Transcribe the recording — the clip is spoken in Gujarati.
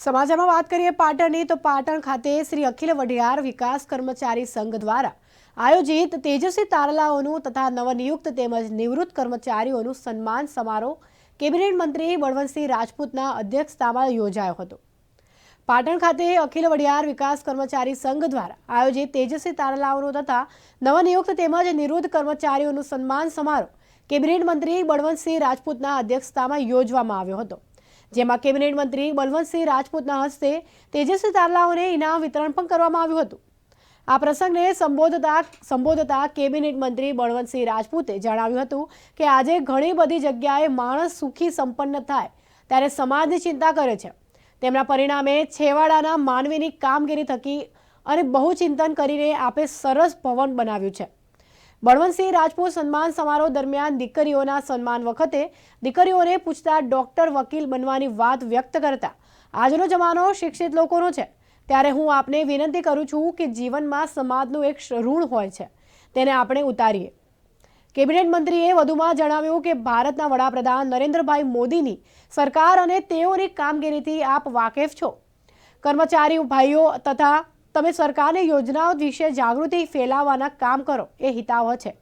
સમાચારમાં વાત કરીએ પાટણની, તો પાટણ ખાતે શ્રી અખિલ વઢિયાર વિકાસ કર્મચારી સંઘ દ્વારા આયોજિત તેજસ્વી તારલાઓનું તથા નવનિયુક્ત તેમજ નિવૃત્ત કર્મચારીઓનું સન્માન સમારોહ કેબિનેટ મંત્રી બળવંતસિંહ રાજપૂતના અધ્યક્ષતામાં યોજાયો હતો. પાટણ ખાતે અખિલ વડિયાર વિકાસ કર્મચારી સંઘ દ્વારા આયોજિત તેજસ્વી તારલાઓનું તથા નવનિયુક્ત તેમજ નિવૃત્ત કર્મચારીઓનું સન્માન સમારોહ કેબિનેટ મંત્રી બળવંતસિંહ રાજપૂતના અધ્યક્ષતામાં યોજવામાં આવ્યો હતો. જેમાં કેબિનેટ મંત્રી બલવંતસિંહ રાજપૂતના હસ્તે તેજસ્વી તારલાઓને ઇનામ વિતરણ પણ કરવામાં આવ્યું હતું. આ પ્રસંગને સંબોધતા સંબોધતા કેબિનેટ મંત્રી બળવંતસિંહ રાજપૂતે જણાવ્યું હતું કે આજે ઘણી બધી જગ્યાએ માણસ સુખી સંપન્ન થાય ત્યારે સમાજની ચિંતા કરે છે. તેમના પરિણામે છેવાડાના માનવીની કામગીરી થકી અને બહુ ચિંતન કરીને આપે સરસ ભવન બનાવ્યું છે. બળવંતસિંહ રાજપૂત સન્માન સમારોહ દરમિયાન દીકરીઓના સન્માન વખતે દીકરીઓને પૂછતા ડોક્ટર વકીલ બનવાની વાત વ્યક્ત કરતા, આજનો જમાનો શિક્ષિત લોકોનો છે. ત્યારે હું આપને વિનંતી કરું છું કે જીવનમાં સમાજનું એક ઋણ હોય છે. તેને આપણે ઉતારીએ. કેબિનેટ મંત્રીએ વધુમાં જણાવ્યું કે ભારતના વડાપ્રધાન નરેન્દ્રભાઈ મોદીની સરકાર અને તેઓની કામગીરીથી આપ વાકેફ છો. કર્મચારી ભાઈઓ તથા તમે સરકારની યોજનાઓ વિશે જાગૃતિ ફેલાવવાના કામ કરો એ હિતાવહ છે.